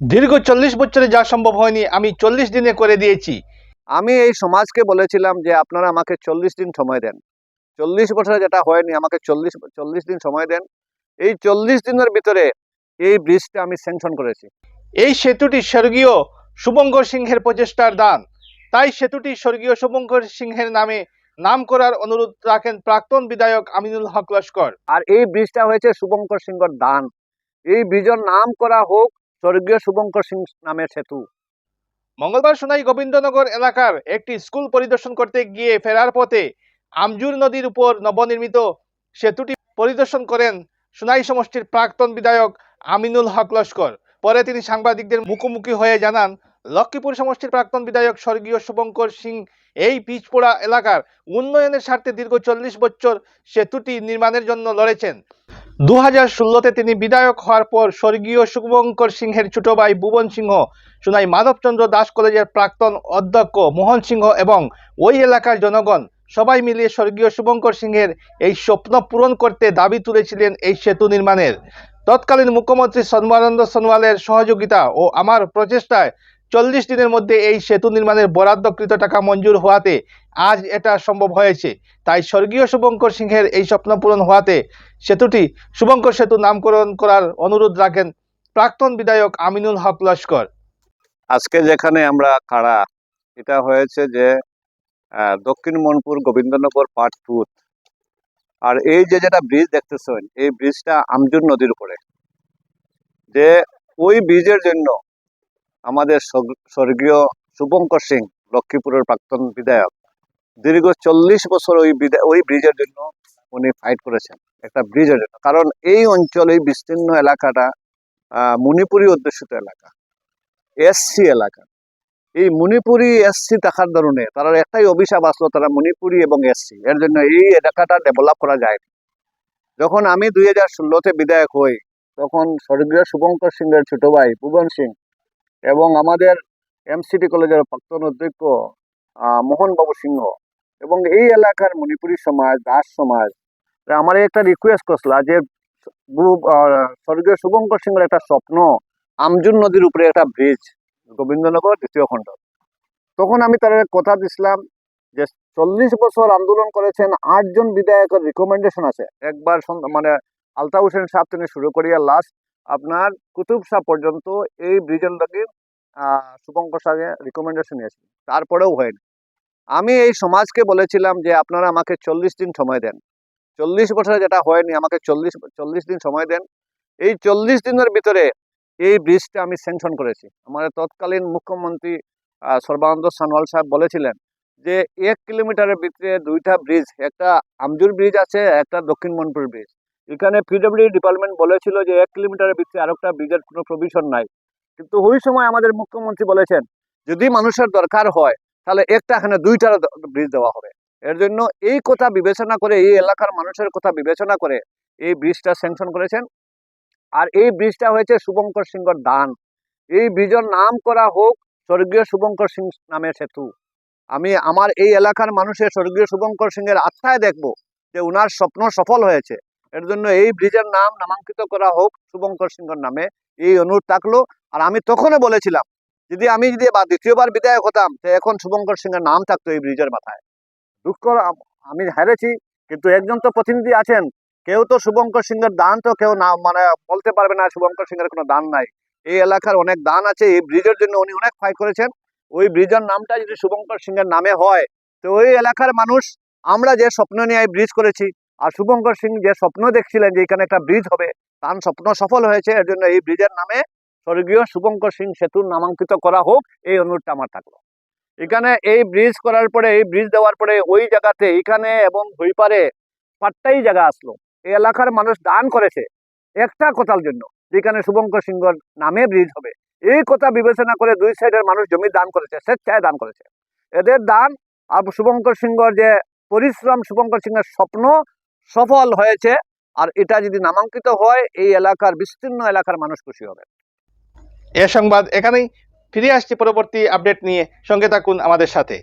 দীর্ঘ চল্লিশ বছরে যা সম্ভব হয়নি আমি চল্লিশ দিনে করে দিয়েছি। আমি এই সমাজকে বলেছিলাম যে আপনারা আমাকে চল্লিশ দিন সময় দেন। চল্লিশ বছরে যেটা হয়নি আমাকে চল্লিশ চল্লিশ দিন সময় দেন। এই চল্লিশ দিনের ভিতরে এই ব্রিজটা আমি স্যাংশন করেছি। এই সেতুটি স্বর্গীয় শুভঙ্কর সিংহের প্রচেষ্টার দান। তাই সেতুটি স্বর্গীয় শুভঙ্কর সিংহের নামে নাম করার অনুরোধ রাখেন প্রাক্তন বিধায়ক আমিনুল হক লস্কর। আর এই ব্রিজটা হয়েছে শুভঙ্কর সিংহর দান। এই ব্রিজের নাম করা হোক স্বর্গীয় শুভঙ্কর সিং নামের সেতু। মঙ্গলবার সোনাই গোবিন্দনগর এলাকার একটি স্কুল পরিদর্শন করতে গিয়ে ফেরার পথে আমজুর নদীর উপর নবনির্মিত সেতুটি পরিদর্শন করেন সোনাই সমষ্টির প্রাক্তন বিধায়ক আমিনুল হক লস্কর। পরে তিনি সাংবাদিকদের মুখোমুখি হয়ে জানান, লক্ষ্মীপুর সমষ্টির প্রাক্তন বিধায়ক স্বর্গীয় শুভঙ্কর সিং এই পিচপোড়া এলাকার উন্নয়নের স্বার্থে দীর্ঘ চল্লিশ বছর সেতুটি নির্মাণের জন্য লড়েছেন। দু হাজার ষোলোতে তিনি বিধায়ক হওয়ার পর স্বর্গীয় শুভঙ্কর সিংহের ছোট ভাই ভুবন সিংহ, সোনাই মাধবচন্দ্র দাস কলেজের প্রাক্তন অধ্যক্ষ মোহন সিংহ এবং ওই এলাকার জনগণ সবাই মিলিয়ে স্বর্গীয় শুভঙ্কর সিংহের এই স্বপ্ন পূরণ করতে দাবি তুলেছিলেন এই সেতু নির্মাণের। তৎকালীন মুখ্যমন্ত্রী সর্বানন্দ সোনোয়ালের সহযোগিতা ও আমার প্রচেষ্টায় চল্লিশ দিনের মধ্যে এই সেতু নির্মাণের বরাদ্দকৃত টাকা মঞ্জুর হওয়াতে আজ এটা সম্ভব হয়েছে। তাই স্বর্গীয় শুভঙ্কর সিংহের এই স্বপ্ন পূরণ হওয়াতে সেতুটি শুভঙ্কর সেতু নামকরণ করার অনুরোধ রাখেন প্রাক্তন বিধায়ক আমিনুল হক লস্কর। আজকে যেখানে আমরা খাড়া, এটা হয়েছে যে দক্ষিণ মনপুর গোবিন্দনগর পার্ট টু। আর এই যে যেটা ব্রিজ দেখতেছেন, এই ব্রিজটা আমজুর নদীর উপরে। যে ওই ব্রিজের জন্য আমাদের স্বর্গীয় শুভঙ্কর সিং, লক্ষ্মীপুরের প্রাক্তন বিধায়ক। দীর্ঘ চল্লিশ বছর ওই ওই ব্রিজের জন্য উনি ফাইট করেছেন, একটা ব্রিজের জন্য। কারণ এই অঞ্চল, এই বিস্তীর্ণ এলাকাটা মণিপুরি অধ্যুষিত এলাকা এসসি এলাকা। এই মণিপুরি এসসি থাকার ধরনে তারা একটাই অভিশাপ আসলো, তারা মণিপুরি এবং এসসি এর জন্য এই এলাকাটা ডেভেলপ করা যায় যখন আমি দুই হাজার ষোলোতে বিধায়ক হই, তখন স্বর্গীয় শুভঙ্কর সিংয়ের ছোট ভাই ভুবন সিং এবং আমাদের এমসিটি কলেজের প্রাক্তন অধ্যক্ষ মোহনবাবু সিংহ। এবং এই এলাকার মণিপুরি সমাজ, দাস সমাজ আমার একটা রিকোয়েস্ট করছিল যে স্বর্গীয় শুভঙ্কর সিংহের একটা স্বপ্ন, আমজুন নদীর উপরে একটা ব্রিজ গোবিন্দনগর দ্বিতীয় খণ্ড। তখন আমি তার কথা দিছিলাম যে, চল্লিশ বছর আন্দোলন করেছেন, আটজন বিধায়কের রিকমেন্ডেশন আছে। একবার মানে আলতা হোসেন সাহেব তিনি শুরু করিয়া লাস্ট আপনার কুতুব সাহ পর্যন্ত এই ব্রিজের লগে শুভঙ্কর সাহেব রিকমেন্ডেশন নিয়েছেন তারপরেও হয়নি। আমি এই সমাজকে বলেছিলাম যে, আপনারা আমাকে চল্লিশ দিন সময় দেন। চল্লিশ বছরে যেটা হয়নি, আমাকে চল্লিশ চল্লিশ দিন সময় দেন। এই চল্লিশ দিনের ভিতরে এই ব্রিজটা আমি স্যাংশন করেছি। আমাদের তৎকালীন মুখ্যমন্ত্রী সর্বানন্দ সানোয়াল সাহেব বলেছিলেন যে, এক কিলোমিটারের ভিতরে দুইটা ব্রিজ, একটা আমজুর ব্রিজ আছে, একটা দক্ষিণ মনপুর ব্রিজ। এখানে পিডব্লিউ ডিপার্টমেন্ট বলেছিল যে এক কিলোমিটারের ভিতরে আরেকটা ব্রিজের কোনো প্রভিশন নাই। কিন্তু ওই সময় আমাদের মুখ্যমন্ত্রী বলেছেন, যদি মানুষের দরকার হয়, তাহলে একটা এখানে দুইটা ব্রিজ দেওয়া হবে। এর জন্য এই কথা বিবেচনা করে, এই এলাকার মানুষের কথা বিবেচনা করে এই ব্রিজটা স্যাংশন করেছেন। আর এই ব্রিজটা হয়েছে শুভঙ্কর সিংহর দান। এই ব্রিজের নাম করা হোক, স্বর্গীয় শুভঙ্কর সিং নামের সেতু। আমি আমার এই এলাকার মানুষের স্বর্গীয় শুভঙ্কর সিংয়ের আত্মায় দেখব যে উনার স্বপ্ন সফল হয়েছে। এর জন্য এই ব্রিজের নাম নামাঙ্কিত করা হোক শুভঙ্কর সিংহর নামে। এই অনুরোধ থাকল। আর আমি তখনও বলেছিলাম, যদি আমি যদি বা দ্বিতীয়বার বিধায়ক হতাম, তো এখন শুভঙ্কর সিংহের নাম থাকতো এই ব্রিজের মাথায়। দুঃখ, আমি হেরেছি, কিন্তু একজন তো প্রতিনিধি আছেন। কেউ তো শুভঙ্কর সিংহের দান তো কেউ না মানে বলতে পারবে না, শুভঙ্কর সিংহের কোনো দান নাই। এই এলাকার অনেক দান আছে, এই ব্রিজের জন্য উনি অনেক ফাইট করেছেন। ওই ব্রিজের নামটা যদি শুভঙ্কর সিংহের নামে হয়, তো ওই এলাকার মানুষ, আমরা যে স্বপ্ন নিয়ে এই ব্রিজ করেছি আর শুভঙ্কর সিং যে স্বপ্ন দেখছিলেন যে এখানে একটা ব্রিজ হবে, তার স্বপ্ন সফল হয়েছে, এর জন্য এই ব্রিজের নামে স্বর্গীয় শুভঙ্কর সিং সেতুর নামাঙ্কিত করা হোক, এই অনুরোধটা আমার থাকল। এখানে এই ব্রিজ করার পরে, এই ব্রিজ দেওয়ার পরে ওই জায়গাতে, এখানে এবং হইপারে পাট্টাই জায়গা আসলো। এই এলাকার মানুষ দান করেছে একটা কথার জন্য যেখানে শুভঙ্কর সিংহর নামে ব্রিজ হবে। এই কথা বিবেচনা করে দুই সাইডের মানুষ জমি দান করেছে, স্বেচ্ছায় দান করেছে। এদের দান, আর শুভঙ্কর সিংহর যে পরিশ্রম, শুভঙ্কর সিংহের স্বপ্ন সফল হয়েছে। আর এটা যদি নামাঙ্কিত হয়, এই এলাকার বিস্তীর্ণ এলাকার মানুষ খুশি হবে। এ সংবাদ এখানেই। ফিরে আসছি পরবর্তী আপডেট নিয়ে। সঙ্গে থাকুন আমাদের সাথে।